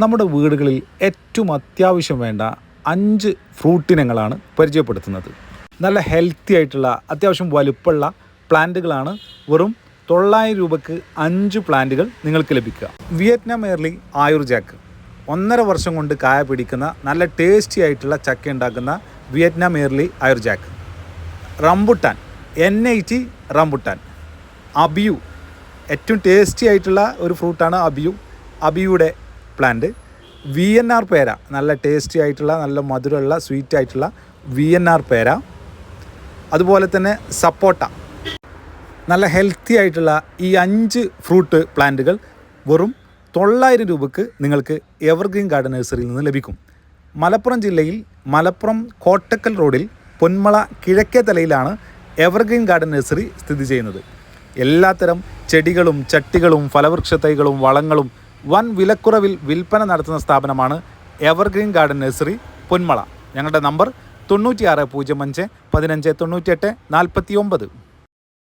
നമ്മുടെ വീടുകളിൽ ഏറ്റവും അത്യാവശ്യം വേണ്ട അഞ്ച് ഫ്രൂട്ടിനങ്ങളാണ് പരിചയപ്പെടുത്തുന്നത്. നല്ല ഹെൽത്തി ആയിട്ടുള്ള അത്യാവശ്യം വലുപ്പമുള്ള പ്ലാന്റുകളാണ് വെറും തൊള്ളായിരം രൂപയ്ക്ക് അഞ്ച് പ്ലാന്റുകൾ നിങ്ങൾക്ക് ലഭിക്കുക. Vietnam early Ayurjack. ഒന്നര വർഷം കൊണ്ട് കായ പിടിക്കുന്ന നല്ല ടേസ്റ്റി ആയിട്ടുള്ള ചക്ക ഉണ്ടാക്കുന്ന Vietnam early Ayurjack. Rambutan N I T rambutan. Abiu ഏറ്റവും ടേസ്റ്റി ആയിട്ടുള്ള ഒരു ഫ്രൂട്ടാണ് അബിയു. അബിയുടെ പ്ലാന്റ് വി എൻ ആർ പേര. നല്ല ടേസ്റ്റി ആയിട്ടുള്ള നല്ല മധുരമുള്ള സ്വീറ്റ് ആയിട്ടുള്ള വി എൻ ആർ പേര. അതുപോലെ തന്നെ സപ്പോട്ട. നല്ല ഹെൽത്തി ആയിട്ടുള്ള ഈ അഞ്ച് ഫ്രൂട്ട് പ്ലാന്റുകൾ വെറും തൊള്ളായിരം രൂപയ്ക്ക് നിങ്ങൾക്ക് എവർഗ്രീൻ ഗാർഡൻ നഴ്സറിയിൽ നിന്ന് ലഭിക്കും. മലപ്പുറം ജില്ലയിൽ മലപ്പുറം കോട്ടക്കൽ റോഡിൽ പൊന്മള കിഴക്കേ തലയിലാണ് എവർഗ്രീൻ ഗാർഡൻ നഴ്സറി സ്ഥിതി ചെയ്യുന്നത്. എല്ലാത്തരം ചെടികളും ചട്ടികളും ഫലവൃക്ഷ തൈകളും വളങ്ങളും വൻ വിലക്കുറവിൽ വിൽപ്പന നടത്തുന്ന സ്ഥാപനമാണ് എവർഗ്രീൻ ഗാർഡൻ നഴ്സറി പൊന്മള. ഞങ്ങളുടെ നമ്പർ തൊണ്ണൂറ്റിയാറ് പൂജ്യം അഞ്ച് പതിനഞ്ച് തൊണ്ണൂറ്റിയെട്ട് നാൽപ്പത്തി ഒമ്പത്